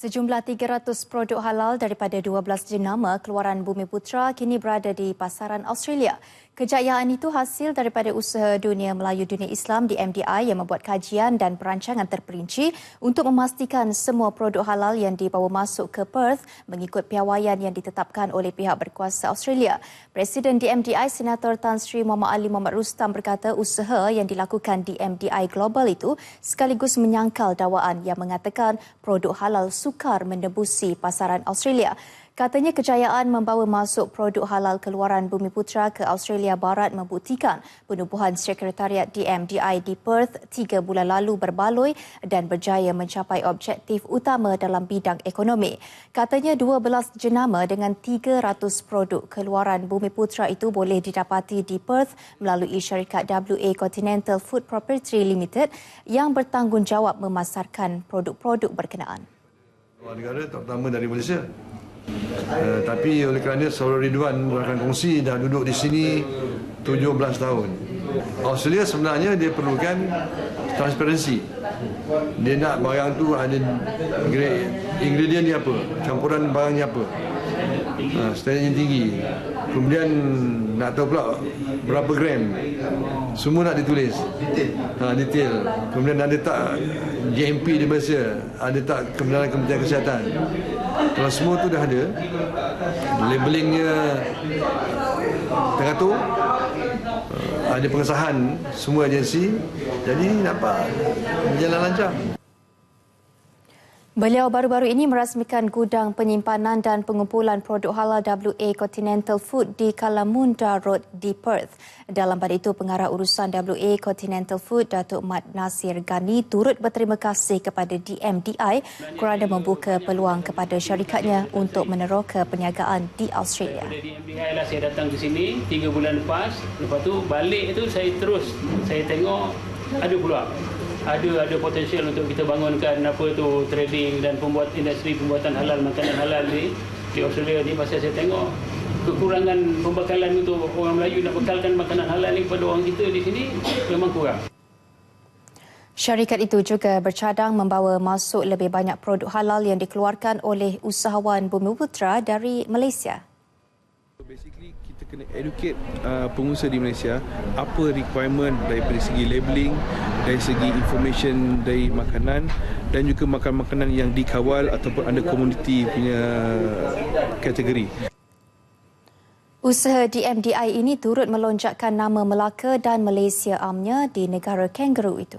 Sejumlah 300 produk halal daripada 12 jenama keluaran Bumi Putra kini berada di pasaran Australia. Kejayaan itu hasil daripada usaha Dunia Melayu Dunia Islam di MDI yang membuat kajian dan perancangan terperinci untuk memastikan semua produk halal yang dibawa masuk ke Perth mengikut piawaian yang ditetapkan oleh pihak berkuasa Australia. Presiden di MDI Senator Tan Sri Muhammad Ali Muhammad Rustam berkata usaha yang dilakukan di MDI Global itu sekaligus menyangkal dakwaan yang mengatakan produk halal sukar menembusi pasaran Australia. Katanya kejayaan membawa masuk produk halal keluaran Bumi Putra ke Australia Barat membuktikan penubuhan Sekretariat DMDI di Perth tiga bulan lalu berbaloi dan berjaya mencapai objektif utama dalam bidang ekonomi. Katanya 12 jenama dengan 300 produk keluaran Bumi Putra itu boleh didapati di Perth melalui syarikat WA Continental Food Proprietary Limited yang bertanggungjawab memasarkan produk-produk berkenaan. Negara terutama dari Malaysia Uh, tapi oleh kerana Saudara Ridwan rakan kongsi dah duduk di sini 17 tahun. Australia sebenarnya dia perlukan transparansi. Dia nak barang tu ada ingredient dia apa, campuran barangnya apa. Ha, yang tinggi. Kemudian nak tahu pula berapa gram. Semua nak ditulis. Ha, detail. Kemudian ada tak GMP di Malaysia, ada tak kebenaran Kementerian Kesihatan. Kalau semua tu dah ada, labelingnya teratur, ada pengesahan semua agensi, jadi nampak berjalan lancar. Beliau baru-baru ini merasmikan gudang penyimpanan dan pengumpulan produk halal WA Continental Food di Kalamunda Road di Perth. Dalam pada itu, pengarah urusan WA Continental Food, Datuk Mat Nasir Gani turut berterima kasih kepada DMDI kerana membuka peluang kepada syarikatnya untuk meneroka perniagaan di Australia. DMDI lah saya datang ke sini tiga bulan lepas. Lepas tu balik itu saya terus saya tengok ada peluang ada ada potensial untuk kita bangunkan apa tu trading dan pembuat industri pembuatan halal makanan halal ni di Australia ni pasal saya tengok kekurangan pembekalan untuk orang Melayu nak bekalkan makanan halal ni kepada orang kita di sini memang kurang. Syarikat itu juga bercadang membawa masuk lebih banyak produk halal yang dikeluarkan oleh usahawan Bumi Putra dari Malaysia kena educate uh, pengusaha di Malaysia apa requirement daripada segi labeling dari segi information dari makanan dan juga makanan-makanan yang dikawal ataupun ada komuniti punya kategori. Usaha DMDI ini turut melonjakkan nama Melaka dan Malaysia amnya di negara kangaroo itu.